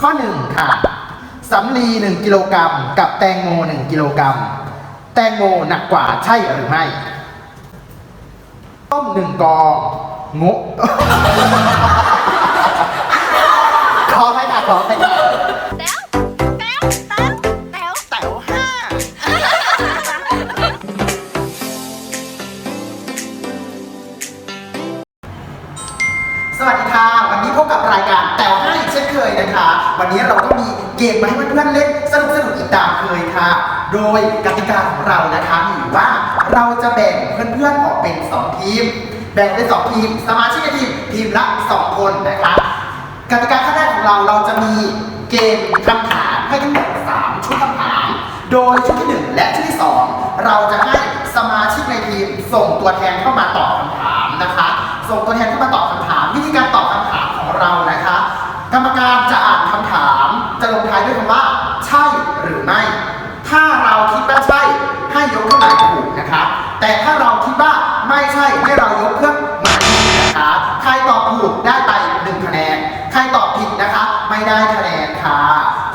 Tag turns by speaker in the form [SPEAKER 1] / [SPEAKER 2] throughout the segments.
[SPEAKER 1] ข้อหนึ่งค่ะสำลี 1 กิโลกรัมกับแตงโม 1 กิโลกรัม แตงโมหนักกว่าใช่หรือไม่ ต้มหนึ่งกองงกขอให้ค่ะขอให้ค่ะ
[SPEAKER 2] แต้ว วั
[SPEAKER 1] นนี้เราก็มีเกมมาให้เพื่อนๆเล่นสนุกสนุกๆอีกตามเคยค่ะ โดยกติกาของเรานะคะมีอยู่ว่าเราจะแบ่งเพื่อนๆออกเป็น 2 ทีม แบ่งเป็น2ทีม สมาชิกในทีมทีมละ 2 คนนะคะกติกาขั้นแรกของเราเราจะมีเกมคำถามให้ทั้งหมด3ชุดคำถาม โดยชุดที่ 1 และชุดที่ 2 เราจะให้สมาชิกในทีมส่งตัวแทนเข้ามาตอบคำถามนะคะ ส่งตัวแทน ท้ายด้วยคำว่า ใช่หรือไม่ ถ้าเราคิดว่าใช่ให้ยกเครื่องหมายถูกนะคะแต่ถ้าเราคิดว่าไม่ใช่ให้เรายกเครื่องหมายผิดนะคะใครตอบถูกได้ไปหนึ่งคะแนน ใครตอบผิดนะคะ ไม่ได้คะแนนค่ะ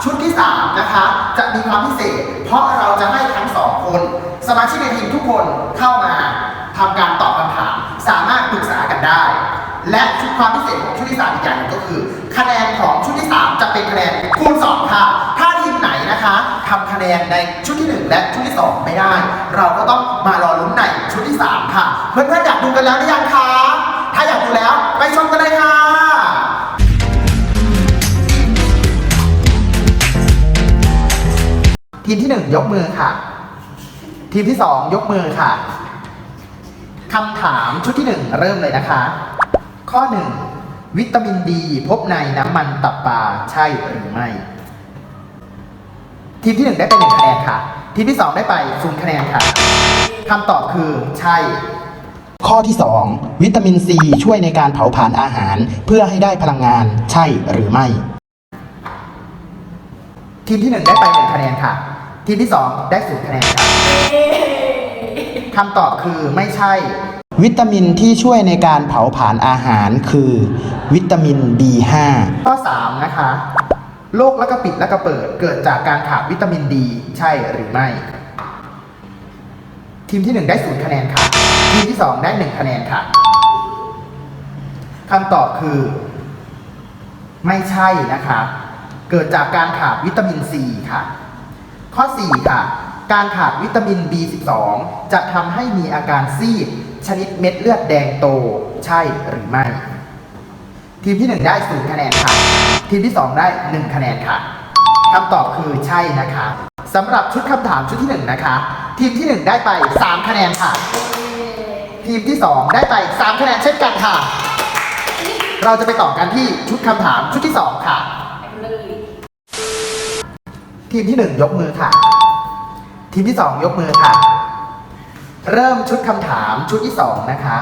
[SPEAKER 1] ชุดที่สามนะคะจะมีความพิเศษ เพราะเราจะให้ทั้งสองคน สมาชิกในทีมทุกคนเข้ามาทำการตอบคำถาม สามารถปรึกษากันได้ และชุดความพิเศษของชุดที่สามอีกอย่างหนึงก็คือ คะแนนของชุดที่สามจะเป็นคะแนนคูณสองค่ะ ถ้าทีมไหนนะคะทำคะแนนในชุดที่หนึ่งและชุดที่สองไม่ได้ เราก็ต้องมารอลุ้นในชุดที่สามค่ะ เพื่อนๆอยากดูกันแล้วหรือยังคะถ้าอยากดูแล้วไปชมกันเลยค่ะทีมที่หนึ่งยกมือค่ะ ทีมที่สองยกมือค่ะคำถามชุดที่หนึ่งเริ่มเลยนะคะ ข้อหนึ่ง วิตามินดีพบในน้ำมันตับปลาใช่หรือไม่ ทีมที่หนึ่งได้ไปหนึ่งคะแนนค่ะ ทีมที่สองได้ไปศูนย์คะแนนค่ะคำตอบคือใช่ ข้อที่ 2 วิตามินซีช่วยในการเผาผลาญอาหาร เพื่อให้ได้พลังงานใช่หรือไม่ ทีมที่หนึ่งได้ไปหนึ่งคะแนนค่ะ ทีมที่สองได้ศูนย์คะแนนค่ะคำตอบคือไม่ใช่ วิตามินที่ช่วยในการเผาผลาญอาหารคือ วิตามิน B5 ข้อ 3 นะคะโรคและกระปิดและกระเปิดเกิดจากการขาดวิตามินดีใช่หรือไม่ ทีมที่ 1 ได้ศูนย์คะแนนค่ะ ทีมที่ 2 ได้ 1 คะแนนค่ะคำตอบคือ ไม่ใช่นะคะ เกิดจากการขาดวิตามินซีค่ะ ข้อ 4 ค่ะ การขาดวิตามิน B12 จะทำให้มีอาการซีด นิดเม็ดเลือดแดงโตใช่หรือไม่ ทีมที่ 1 ได้0คะแนนค่ะ ทีมที่ 2 ได้ 1 คะแนนค่ะคำตอบคือใช่นะคะสำหรับชุดคำถามชุดที่ 1 นะคะ ทีมที่ 1 ได้ไป 3 คะแนนค่ะ ทีมที่ 2 ได้ไป 3 คะแนนเช่นกันค่ะ เราจะไปต่อกันที่ชุดคำถามชุดที่ 2 ค่ะ ทีมที่ 1 ยกมือค่ะ ทีมที่ 2 ยกมือค่ะ เริ่มชุดคำถามชุดที่ 2 นะคะ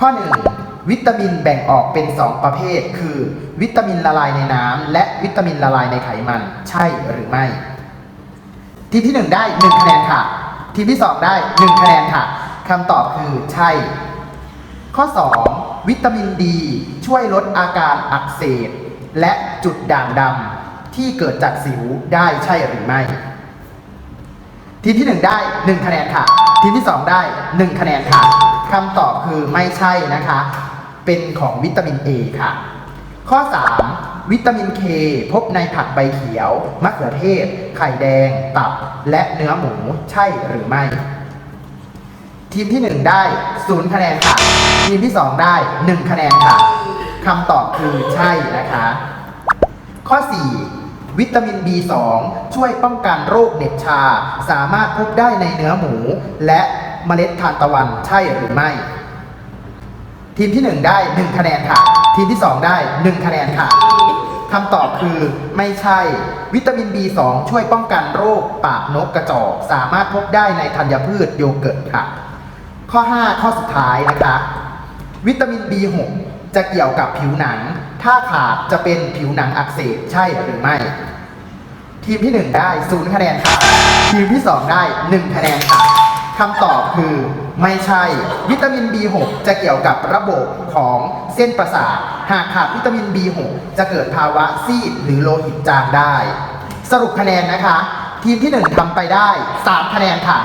[SPEAKER 1] ข้อ 1 วิตามินแบ่งออกเป็น 2 ประเภท คือ วิตามินละลายในน้ำและวิตามินละลายในไขมัน ใช่หรือไม่ ทีมที่ 1 ได้ 1 คะแนนค่ะ ทีมที่ 2 ได้ 1 คะแนนค่ะคำตอบคือใช่ ข้อ 2 วิตามินดี ช่วยลดอาการอักเสบและจุดด่างดำที่เกิดจากสิวได้ใช่หรือไม่ ทีมที่ 1 ได้ 1 คะแนนค่ะ ทีมที่ 2 ได้ 1 คะแนนค่ะคำตอบคือไม่ใช่นะคะ เป็นของวิตามิน A ค่ะ ข้อ 3 วิตามิน K พบในผักใบเขียว มะเขือเทศ ไข่แดง ตับ และเนื้อหมูใช่หรือไม่ ทีมที่ 1 ได้0คะแนนค่ะ ทีมที่ 2 ได้ 1 คะแนนค่ะคำตอบคือใช่นะคะ ข้อ 4 วิตามิน B2 ช่วยป้องกันโรคเหน็บชา สามารถพบได้ในเนื้อหมู และเมล็ดทานตะวันใช่หรือไม่ ทีมที่ 1 ได้ 1 คะแนนค่ะ ทีมที่ 2 ได้ 1 คะแนนค่ะคำตอบคือไม่ใช่ วิตามิน B2 ช่วยป้องกันโรคปากนกกระจอก สามารถพบได้ในธัญพืชโยเกิร์ตค่ะ ข้อ 5 ข้อสุดท้ายนะคะ วิตามิน B6 จะเกี่ยวกับผิวหนัง ถ้าขาดจะเป็นผิวหนังอักเสบใช่หรือไม่ ทีมที่ 1 ได้0คะแนนค่ะ ทีมที่ 2 ได้ 1 คะแนนค่ะคำตอบคือไม่ใช่ วิตามิน B6 จะเกี่ยวกับระบบของเส้นประสาท หากขาดวิตามิน B6 จะเกิดภาวะซีดหรือโลหิตจางได้ สรุปคะแนนนะคะ ทีมที่ 1ทำไปได้ 3 คะแนนค่ะ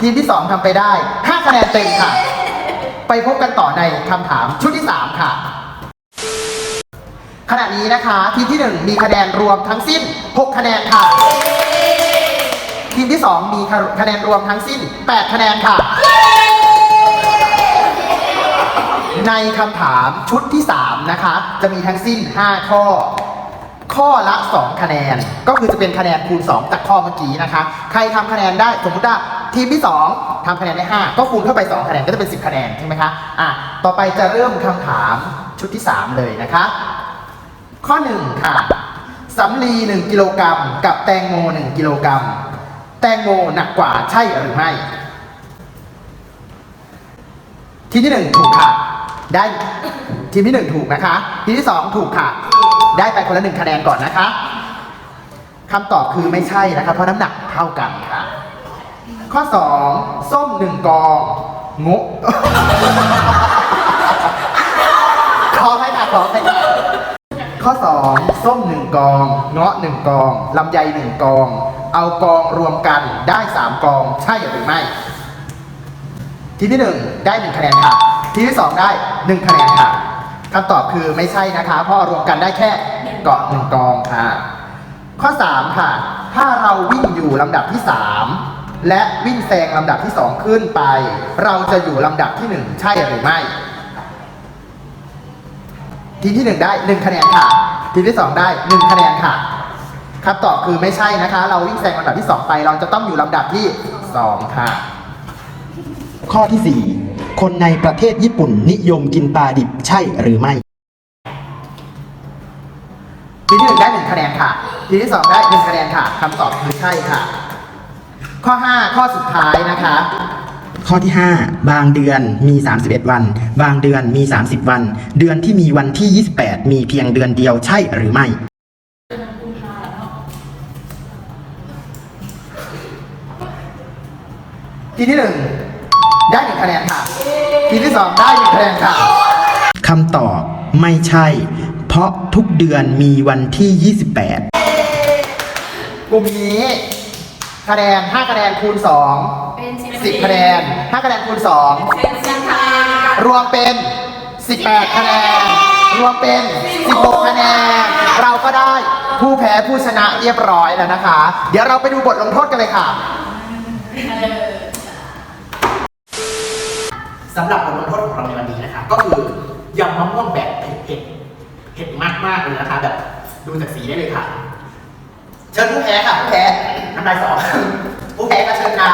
[SPEAKER 1] ทีมที่ 2ทำไปได้ 5 คะแนนเต็มค่ะ ไปพบกันต่อในคำถามชุดที่ 3 ค่ะ ขณะนี้นะคะ ทีมที่ 1 มีคะแนนรวมทั้งสิ้น 6 คะแนนค่ะ ทีมที่ 2 มีคะแนนรวมทั้งสิ้น 8 คะแนนค่ะ ในคำถามชุดที่ 3 นะคะ จะมีทั้งสิ้น 5 ข้อ ข้อละ 2 คะแนน ก็คือจะเป็นคะแนนคูณ 2 จากข้อเมื่อกี้นะคะ ใครทำคะแนนได้สมมติว่าทีมที่ 2ทำคะแนนได้ 5 ก็คูณเข้าไป 2 คะแนนก็จะเป็น 10 คะแนนใช่ไหมคะ อะ ต่อไปจะเริ่มคำถามชุดที่ 3 เลยนะคะ ข้อ 1 ค่ะสำลี 1 กิโลกรัม กับแตงโม 1 กิโลกรัม แตงโมหนักกว่าใช่หรือไม่ ทีมที่ 1 ถูกค่ะ ได้ทีมที่ 1 ถูกนะคะ ทีมที่ 2 ถูกค่ะ ได้ไปคนละหนึ่งคะแนนก่อนนะคะคำตอบคือไม่ใช่นะคะเพราะน้ำหนักเท่ากันค่ะ ข้อ 2 ส้ม 1 กองงกขอให้ค่ะขอให้ค่ะ ข้อ 2 ส้ม 1 กอง เงาะ 1 กอง ลำไย 1 กอง เอากองรวมกันได้ 3 กอง ใช่หรือไม่ ทีที่ 1 ได้ 1 คะแนนค่ะ ทีที่ 2 ได้ 1 คะแนนค่ะคำตอบคือไม่ใช่นะคะเพราะรวมกันได้แค่เกาะ1กองค่ะ ข้อ 3 ค่ะ ถ้าเราวิ่งอยู่ลำดับที่ 3 และวิ่งแซงลำดับที่ 2 ขึ้นไป เราจะอยู่ลำดับที่ 1 ใช่หรือไม่ ทีมที่1ได้1คะแนนค่ะ ทีมที่2ได้1คะแนนค่ะคำตอบคือไม่ใช่นะคะ เราวิ่งแซงลำดับที่2ไป เราจะต้องอยู่ลำดับที่2ค่ะ ข้อที่4คนในประเทศญี่ปุ่นนิยมกินปลาดิบใช่หรือไม่ ทีมที่1ได้1คะแนนค่ะ ทีมที่2ได้1คะแนนค่ะคำตอบคือใช่ค่ะ ข้อ5ข้อสุดท้ายนะคะ ข้อที่ 5 บางเดือนมี 31 วัน บางเดือนมี 30 วัน เดือนที่มีวันที่ 28 มีเพียงเดือนเดียวใช่หรือไม่ ทีที่1ได้1คะแนนค่ะ ทีที่2ได้1คะแนนค่ะ คำตอบไม่ใช่ เพราะทุกเดือนมีวันที่ 28 กลุ่มนี้ คะแนน5คะแนนคูณ 2
[SPEAKER 2] เป็นสิบ
[SPEAKER 1] 10 คะแนน5คะแนนคูณ
[SPEAKER 2] เป็นสิบคะแนน
[SPEAKER 1] 2 รวมเป็น 18 คะแนน รวมเป็น 16 คะแนน เราก็ได้ผู้แพ้ผู้ชนะเรียบร้อยแล้วนะคะ เดี๋ยวเราไปดูบทลงโทษกันเลยค่ะ สำหรับบทลงโทษของเราในวันนี้นะคะ ก็คือยำมะม่วงแบบเผ็ดเผ็ดเผ็ดมากมากๆเลยนะคะ แบบดูจากสีได้เลยค่ะ เชิญผู้แพ้ค่ะผู้แพ้ น้ำลายสองผู้แพ้ก็เชิญนา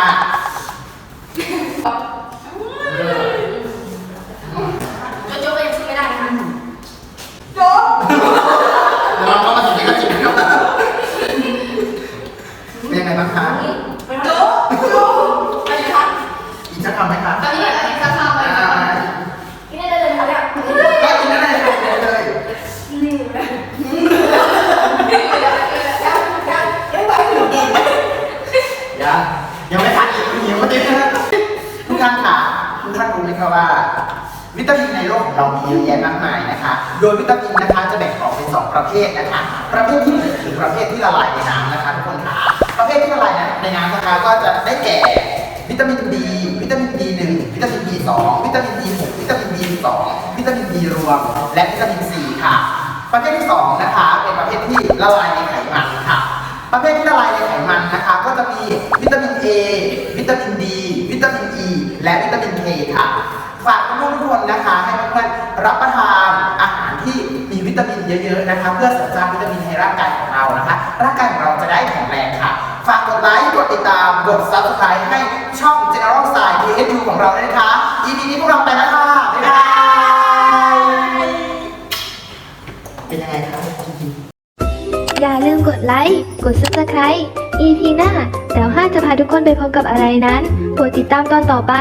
[SPEAKER 2] โจโจ้ก็ยังสู้ไม่ได้นะคะ
[SPEAKER 1] เราก็มาถึงที่กระจิบแล้วเป็นยังไงบ้างคะ
[SPEAKER 2] โจ้โจ้ไปเลยค่ะ
[SPEAKER 1] อีกจะทำไหมคะ
[SPEAKER 2] ตอนนี้อันนี้ข้าวๆไป
[SPEAKER 1] อ่า
[SPEAKER 2] นี่ได้เลยค่ะเนี่ย
[SPEAKER 1] ก็กินได้เลยค่ะกินได้เลย
[SPEAKER 2] นี่เลยยังไหวอยู่ดี
[SPEAKER 1] ยังยังไม่ทันอีกหิวเมื่อกี้นะทุกท่านค่ะทุกท่านรู้ไหมคะว่า วิตามินในโลกของ เรามีเยอะแยะมากมายนะคะ โดยวิตามินนะคะจะแบ่งออกเป็นสองประเภทนะคะ ประเภทที่หนึ่งคือประเภทที่ละลายในน้ำนะคะทุกคนคะประเภทที่ละลายในน้ำนะคะก็จะได้แก่วิตามิน B วิตามิน B1 วิตามิน B2 วิตามิน B6 วิตามิน B2 วิตามิน B รวม และวิตามิน C ค่ะ ประเภทที่สองนะคะเป็นประเภทที่ละลายในไขมันค่ะประเภทที่ละลายในไขมันนะคะ ก็จะมีวิตามิน A วิตามิน D วิตามิน E และวิตามิน K ค่ะ ฝากเพื่อนทุกคนนะคะ ให้เพื่อนๆรับประทานอาหารที่มีวิตามินเยอะๆนะคะ เพื่อเสริมสร้างวิตามินให้ร่างกายของเรานะคะ ร่างกายของเราจะได้แข็งแรงค่ะ ฝากกดไลค์กดติดตามกด subscribe ให้ช่อง General Style PSU ของเราด้วยนะคะ EP นี้พวกเราไปแล้วค่ะบ๊ายบายเป็นยังไงครับ
[SPEAKER 3] อย่าลืมกดไลค์กด subscribe EP หน้าแต๋วห้าจะพาทุกคนไปพบกับอะไรนั้นโปรดติดตามตอนต่อไป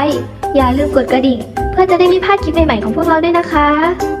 [SPEAKER 3] อย่าลืมกดกระดิ่ง เพื่อจะได้ไม่พลาดคลิปใหม่ๆของพวกเราด้วยนะคะ